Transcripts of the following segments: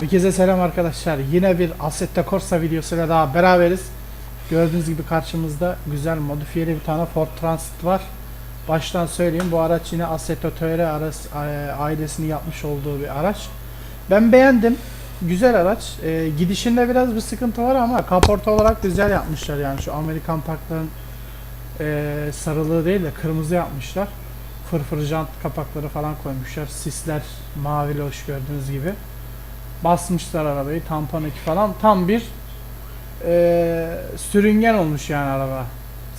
Herkese selam arkadaşlar. Yine bir Assetto Corsa videosuyla daha beraberiz. Gördüğünüz gibi karşımızda güzel modifiyeli bir tane Ford Transit var. Baştan söyleyeyim bu araç yine Assetto TR arası- e, ailesini yapmış olduğu bir araç. Ben beğendim. Güzel araç. E, gidişinde biraz bir sıkıntı var ama kaporta olarak güzel yapmışlar yani şu Amerikan parkların e, sarılığı değil de kırmızı yapmışlar. Fırfır jant kapakları falan koymuşlar. Sisler mavi loş gördüğünüz gibi. Basmışlar arabayı tampon iki falan. Tam bir e, sürüngen olmuş yani araba.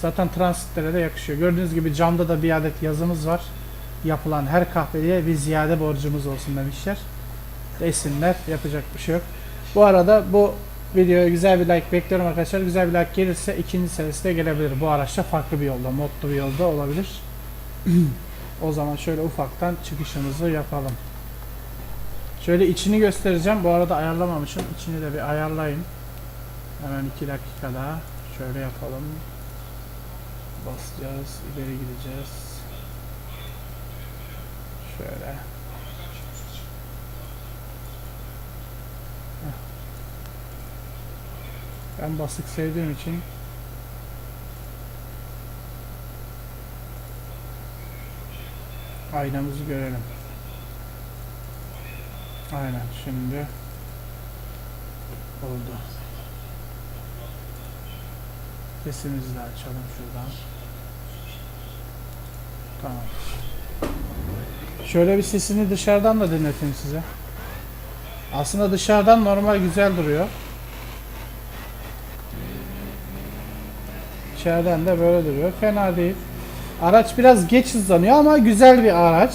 Zaten transitlere de yakışıyor. Gördüğünüz gibi camda da bir adet yazımız var. Yapılan her kahveliye bir ziyade borcumuz olsun demişler. Desinler. Yapacak bir şey yok. Bu arada bu videoya güzel bir like bekliyorum arkadaşlar. Güzel bir like gelirse ikinci serisi de gelebilir. Bu araçta farklı bir yolda, modlu bir yolda olabilir. o zaman şöyle ufaktan çıkışımızı yapalım. Şöyle içini göstereceğim. Bu arada ayarlamamışım. İçini de bir ayarlayın. Hemen iki dakika daha. Şöyle yapalım. Basacağız. ileri gideceğiz. Şöyle. Ben basık sevdiğim için aynamızı görelim. Aynen şimdi oldu. Sesimizi de açalım şuradan. Tamam. Şöyle bir sesini dışarıdan da dinleteyim size. Aslında dışarıdan normal güzel duruyor. İçeriden de böyle duruyor. Fena değil. Araç biraz geç hızlanıyor ama güzel bir araç.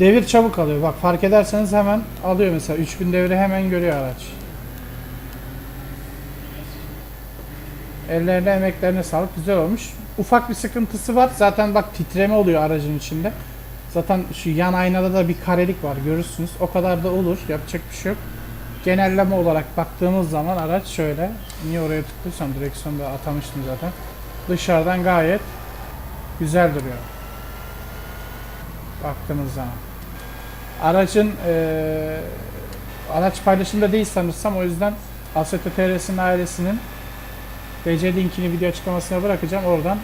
Devir çabuk alıyor. Bak fark ederseniz hemen alıyor mesela. 3000 devri hemen görüyor araç. Ellerine emeklerine sağlık. Güzel olmuş. Ufak bir sıkıntısı var. Zaten bak titreme oluyor aracın içinde. Zaten şu yan aynada da bir karelik var görürsünüz. O kadar da olur. Yapacak bir şey yok. Genelleme olarak baktığımız zaman araç şöyle. Niye oraya tuttuysam direksiyonu da atamıştım zaten. Dışarıdan gayet güzel duruyor. Baktığınız zaman. Aracın eee araç paylaşımda değil sanırsam o yüzden Assetto TRS'in ailesinin DC linkini video açıklamasına bırakacağım. Oradan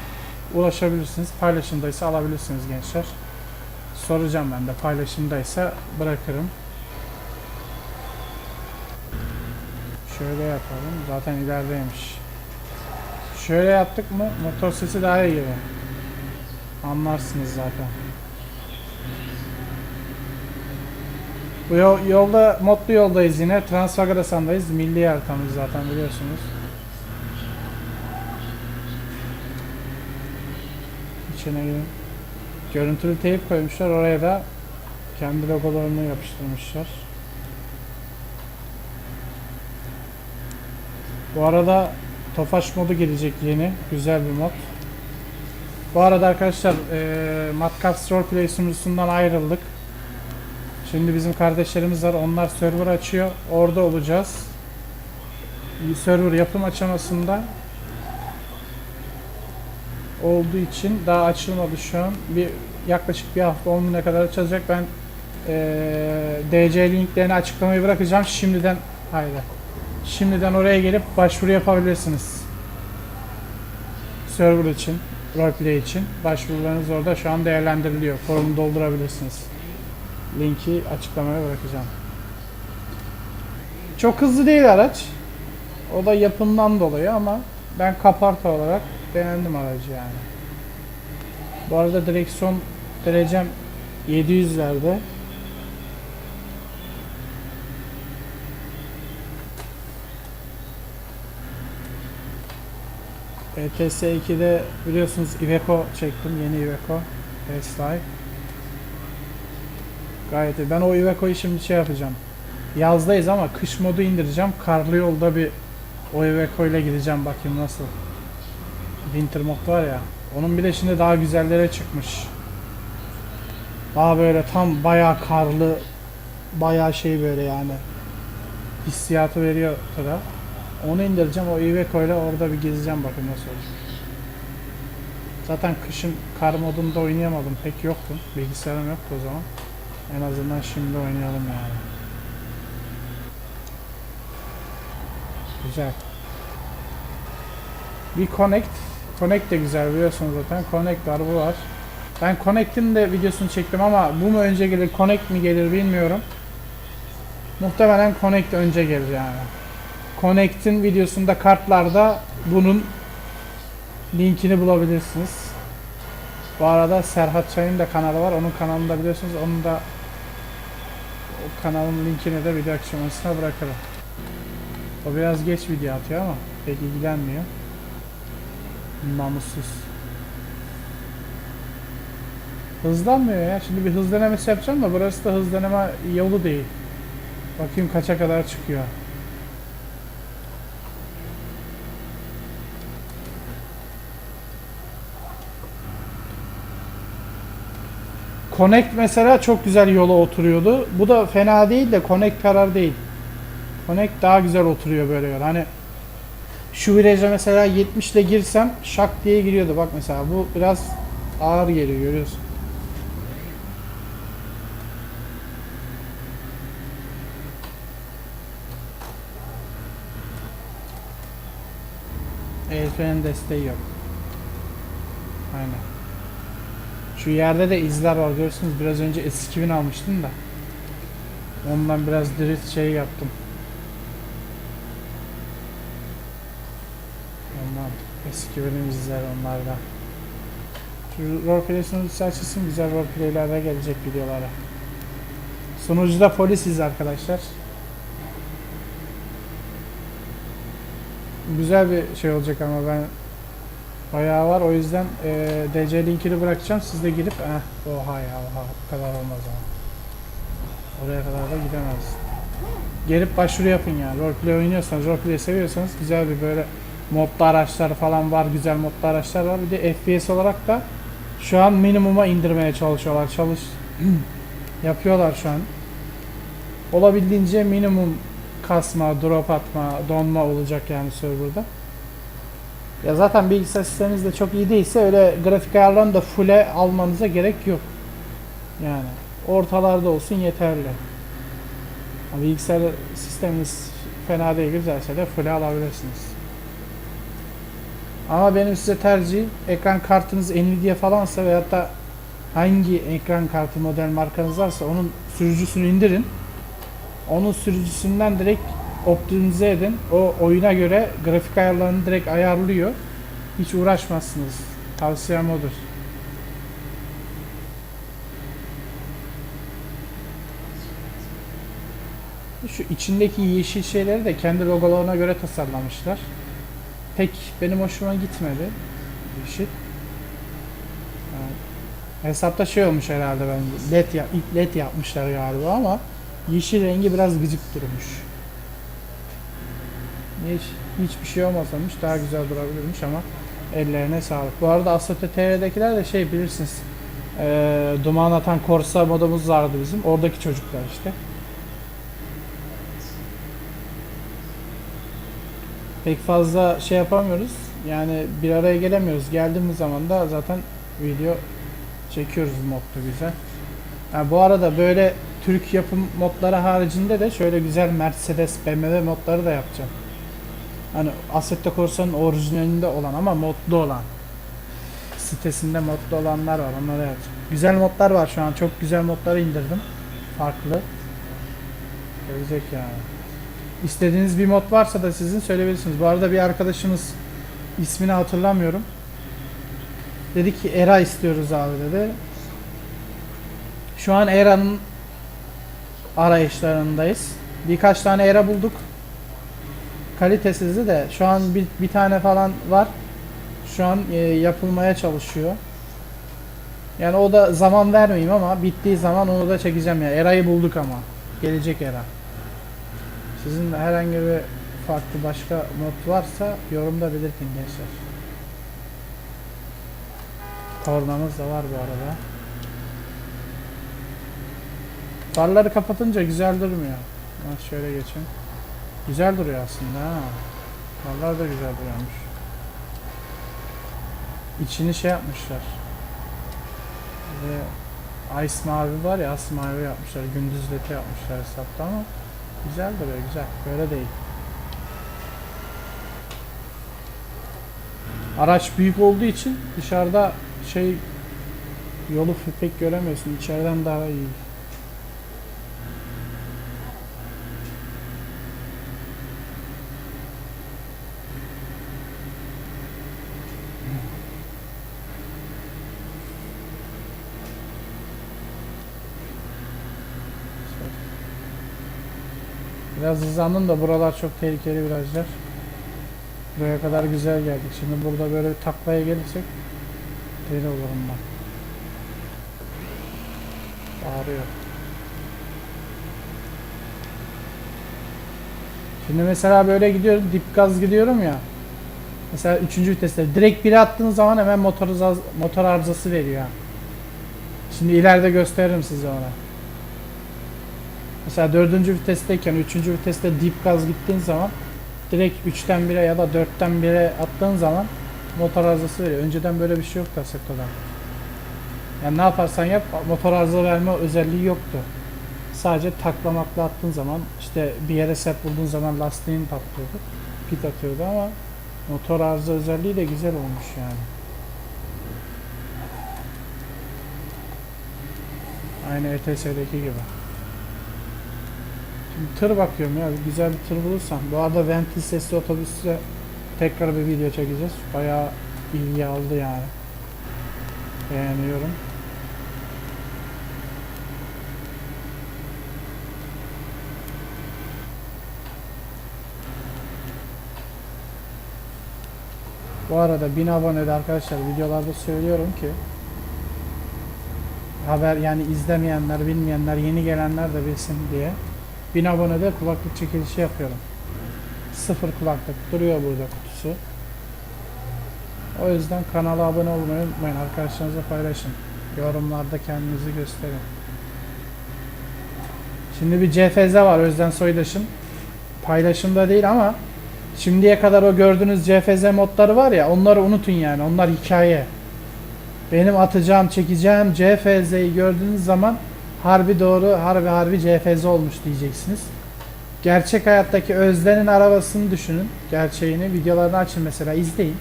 ulaşabilirsiniz. Paylaşımdaysa alabilirsiniz gençler. Soracağım ben de paylaşımdaysa bırakırım. Şöyle yapalım. Zaten ilerideymiş. Şöyle yaptık mı motor sesi daha iyi geliyor. Anlarsınız zaten. Bu yol, yolda modlu yoldayız yine. Transfagarasan'dayız. Milli haritamız zaten biliyorsunuz. İçine girin. Görüntülü teyip koymuşlar. Oraya da kendi logolarını yapıştırmışlar. Bu arada Tofaş modu gelecek yeni. Güzel bir mod. Bu arada arkadaşlar eee Matcast Roleplay sunucusundan ayrıldık. Şimdi bizim kardeşlerimiz var. Onlar server açıyor. Orada olacağız. Server yapım aşamasında olduğu için daha açılmadı şu an. Bir yaklaşık bir hafta 10 güne kadar açılacak. Ben eee, DC linklerini açıklamayı bırakacağım. Şimdiden haydi. Şimdiden oraya gelip başvuru yapabilirsiniz. Server için, roleplay için başvurularınız orada şu an değerlendiriliyor. Forumu doldurabilirsiniz. Linki açıklamaya bırakacağım. Çok hızlı değil araç. O da yapımdan dolayı ama ben kaparta olarak beğendim aracı yani. Bu arada direksiyon derecem 700'lerde. ETS 2'de biliyorsunuz Iveco çektim. Yeni Iveco S-Line. Gayet iyi. Ben o Iveco'yu şimdi şey yapacağım. Yazdayız ama kış modu indireceğim. Karlı yolda bir o Iveco ile gideceğim bakayım nasıl. Winter mod var ya. Onun bir de şimdi daha güzellere çıkmış. Daha böyle tam bayağı karlı bayağı şey böyle yani. Hissiyatı veriyor tıra. Onu indireceğim o Iveco ile orada bir gezeceğim bakayım nasıl olacak. Zaten kışın kar modunda oynayamadım pek yoktu. Bilgisayarım yoktu o zaman. En azından şimdi oynayalım yani. Güzel. Bir Connect. Connect de güzel biliyorsunuz zaten. Connect var bu var. Ben Connect'in de videosunu çektim ama bu mu önce gelir Connect mi gelir bilmiyorum. Muhtemelen Connect önce gelir yani. Connect'in videosunda kartlarda bunun linkini bulabilirsiniz. Bu arada Serhat Çay'ın da kanalı var. Onun kanalında biliyorsunuz. Onun da o kanalın linkini de video açıklamasına bırakırım. O biraz geç video atıyor ama pek ilgilenmiyor. Namussuz. Hızlanmıyor ya. Şimdi bir hız denemesi yapacağım da burası da hız deneme yolu değil. Bakayım kaça kadar çıkıyor. Connect mesela çok güzel yola oturuyordu. Bu da fena değil de Connect karar değil. Connect daha güzel oturuyor böyle yol. Hani şu viraja mesela 70 ile girsem şak diye giriyordu. Bak mesela bu biraz ağır geliyor görüyorsun. El desteği yok. Aynen. Şu yerde de izler var görüyorsunuz. Biraz önce S2000 almıştım da. Ondan biraz drift şey yaptım. Ondan S2000'in izler onlarda. Şu roleplay sunucusu açılsın. Güzel roleplay'ler de gelecek videolara. Sunucuda polisiz arkadaşlar. Güzel bir şey olacak ama ben bayağı var. O yüzden e, DC linkini bırakacağım. Siz de girip eh oha ya oha bu kadar olmaz ama. Oraya kadar da gidemez gelip başvuru yapın yani. Roleplay oynuyorsanız roleplay seviyorsanız güzel bir böyle modlu araçlar falan var güzel modlu araçlar var. Bir de FPS olarak da şu an minimuma indirmeye çalışıyorlar. Çalış yapıyorlar şu an. Olabildiğince minimum kasma, drop atma, donma olacak yani serverda. Ya zaten bilgisayar sisteminiz de çok iyi değilse öyle grafik ayarlarını da full'e almanıza gerek yok. Yani ortalarda olsun yeterli. Ama Bilgisayar sisteminiz fena değil güzelse de full'e alabilirsiniz. Ama benim size tercihim ekran kartınız Nvidia falansa veyahut da hangi ekran kartı model markanız varsa onun sürücüsünü indirin. Onun sürücüsünden direkt optimize edin. O oyuna göre grafik ayarlarını direkt ayarlıyor. Hiç uğraşmazsınız. Tavsiyem odur. Şu içindeki yeşil şeyleri de kendi logolarına göre tasarlamışlar. Pek benim hoşuma gitmedi. Yeşil. Hesapta şey olmuş herhalde ben led, ya, led yapmışlar galiba ama yeşil rengi biraz gıcık durmuş. Hiç, hiçbir şey olmasamış daha güzel durabilirmiş ama ellerine sağlık. Bu arada Assetto TR'dekiler de şey bilirsiniz eee, duman atan Corsa modumuz vardı bizim. Oradaki çocuklar işte. Pek fazla şey yapamıyoruz. Yani bir araya gelemiyoruz. Geldiğimiz zaman da zaten video çekiyoruz modda güzel. Ha, bu arada böyle Türk yapım modları haricinde de şöyle güzel Mercedes, BMW modları da yapacağım. Hani Assetto Corsa'nın orijinalinde olan ama modlu olan. Sitesinde modlu olanlar var. Onları yapacağım. Güzel modlar var şu an. Çok güzel modları indirdim. Farklı. Gelecek yani. İstediğiniz bir mod varsa da sizin söyleyebilirsiniz. Bu arada bir arkadaşımız ismini hatırlamıyorum. Dedi ki Era istiyoruz abi dedi. Şu an Era'nın arayışlarındayız. Birkaç tane Era bulduk. Kalitesizdi de şu an bir, bir tane falan var. Şu an e, yapılmaya çalışıyor. Yani o da zaman vermeyeyim ama bittiği zaman onu da çekeceğim ya. Era'yı bulduk ama. Gelecek Era. Sizin herhangi bir farklı başka mod varsa yorumda belirtin gençler. Kornamız da var bu arada. Farları kapatınca güzel durmuyor. Ha, şöyle geçeyim. Güzel duruyor aslında ha. Vallahi da güzel duruyormuş. İçini şey yapmışlar. Ve ice mavi var ya, as mavi yapmışlar. Gündüz leke yapmışlar hesapta ama güzel duruyor, güzel. Böyle değil. Araç büyük olduğu için dışarıda şey yolu pek göremesin. İçeriden daha iyi. Biraz hızlandım da buralar çok tehlikeli virajlar. Buraya kadar güzel geldik. Şimdi burada böyle taklaya gelirsek deli olurum ben. Bağırıyor. Şimdi mesela böyle gidiyorum, dip gaz gidiyorum ya. Mesela 3. viteste direkt biri attığınız zaman hemen motor, motor arızası veriyor. Şimdi ileride gösteririm size onu. Mesela 4. vitesteyken 3. viteste dip gaz gittiğin zaman direkt 3'ten 1'e ya da 4'ten 1'e attığın zaman motor arızası veriyor. Önceden böyle bir şey yoktu Assetto'da. Yani ne yaparsan yap motor arıza verme özelliği yoktu. Sadece taklamakla attığın zaman işte bir yere sert vurduğun zaman lastiğin patlıyordu. Pit atıyordu ama motor arıza özelliği de güzel olmuş yani. Aynı ETS'deki gibi. Tır bakıyorum ya güzel bir tır bulursam. Bu arada ventil sesli otobüste tekrar bir video çekeceğiz. Bayağı ilgi aldı yani. Beğeniyorum. Bu arada 1000 abonede arkadaşlar videolarda söylüyorum ki haber yani izlemeyenler, bilmeyenler, yeni gelenler de bilsin diye 1000 abonede kulaklık çekilişi yapıyorum. Sıfır kulaklık duruyor burada kutusu. O yüzden kanala abone olmayı unutmayın. Arkadaşlarınızla paylaşın. Yorumlarda kendinizi gösterin. Şimdi bir CFZ var Özden Soydaş'ın. Paylaşımda değil ama şimdiye kadar o gördüğünüz CFZ modları var ya onları unutun yani. Onlar hikaye. Benim atacağım, çekeceğim CFZ'yi gördüğünüz zaman harbi doğru, harbi harbi CFZ olmuş diyeceksiniz. Gerçek hayattaki Özden'in arabasını düşünün. Gerçeğini videolarını açın mesela izleyin.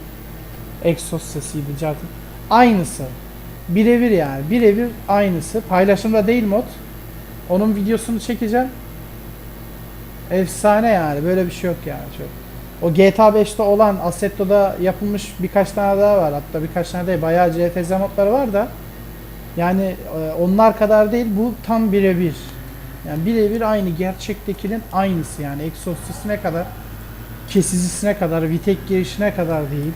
Exos sesiydi zaten. Aynısı. Birebir yani. Birebir aynısı. Paylaşımda değil mod. Onun videosunu çekeceğim. Efsane yani. Böyle bir şey yok yani. Çok. O GTA 5'te olan Assetto'da yapılmış birkaç tane daha var. Hatta birkaç tane değil. Bayağı CFZ modları var da. Yani e, onlar kadar değil. Bu tam birebir. Yani birebir aynı. Gerçektekinin aynısı yani. Exhaust sesine kadar kesicisine kadar, vitek girişine kadar değil.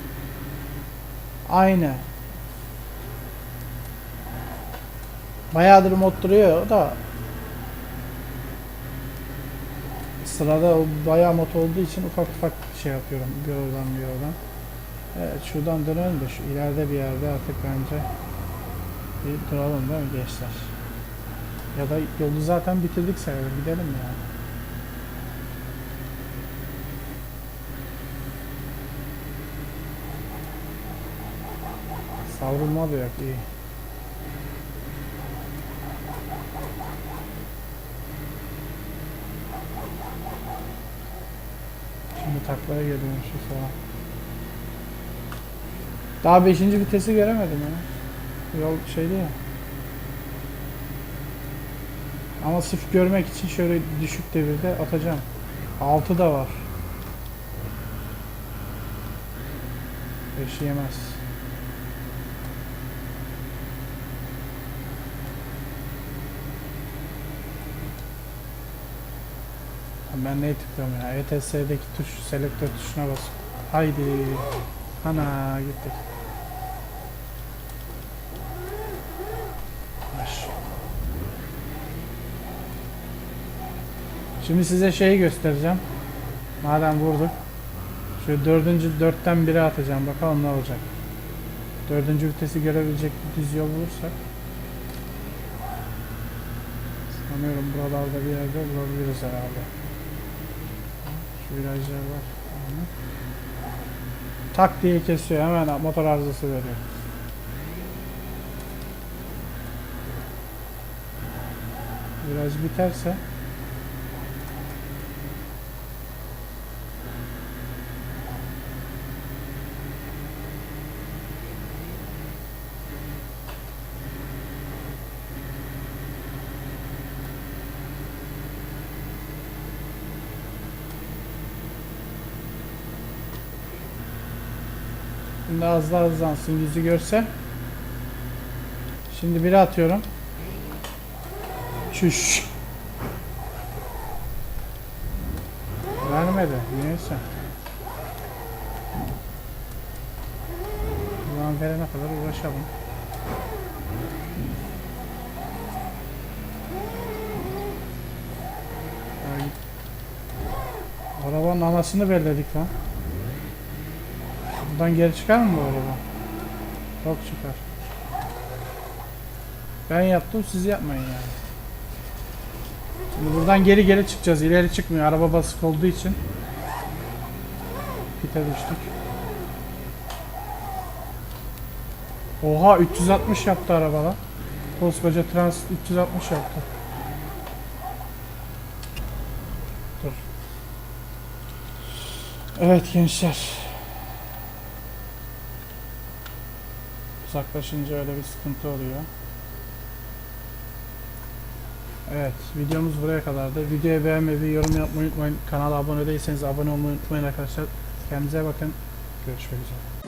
Aynı. Bayağıdır mod duruyor da sırada o bayağı mod olduğu için ufak ufak şey yapıyorum bir oradan bir oradan. Evet şuradan dönelim de şu ileride bir yerde artık bence bir duralım değil mi gençler? Ya da yolu zaten bitirdik sayılır gidelim yani. Savrulma da yok iyi. Şimdi taklaya geliyorum şu sağa. Daha 5. vitesi göremedim ya. Yol şeydi ya. Ama sırf görmek için şöyle düşük devirde atacağım. 6 da var. 5 yemez. Ben neye tıklıyorum ya? ETS'deki tuş, selektör tuşuna bas. Haydi. Ana gittik. Şimdi size şeyi göstereceğim. Madem vurduk. Şöyle dördüncü dörtten biri atacağım. Bakalım ne olacak. Dördüncü vitesi görebilecek bir düz yol bulursak. Sanıyorum buralarda bir yerde bulabiliriz herhalde. Şu virajlar var. Tak diye kesiyor. Hemen motor arızası veriyor. Viraj biterse Şimdi az daha hızlansın yüzü görse. Şimdi biri atıyorum. Şuş. Vermedi. Neyse. Zaman verene kadar uğraşalım. Arabanın anasını belledik lan. Buradan geri çıkar mı bu araba? Çok çıkar. Ben yaptım siz yapmayın yani. Şimdi buradan geri geri çıkacağız. İleri çıkmıyor. Araba basık olduğu için. Pite düştük. Oha 360 yaptı araba lan. Koskoca trans 360 yaptı. Dur. Evet gençler. Uzaklaşınca öyle bir sıkıntı oluyor. Evet, videomuz buraya kadardı. Videoyu beğenmeyi, yorum yapmayı unutmayın. Kanala abone değilseniz abone olmayı unutmayın arkadaşlar. Kendinize bakın. Görüşmek üzere.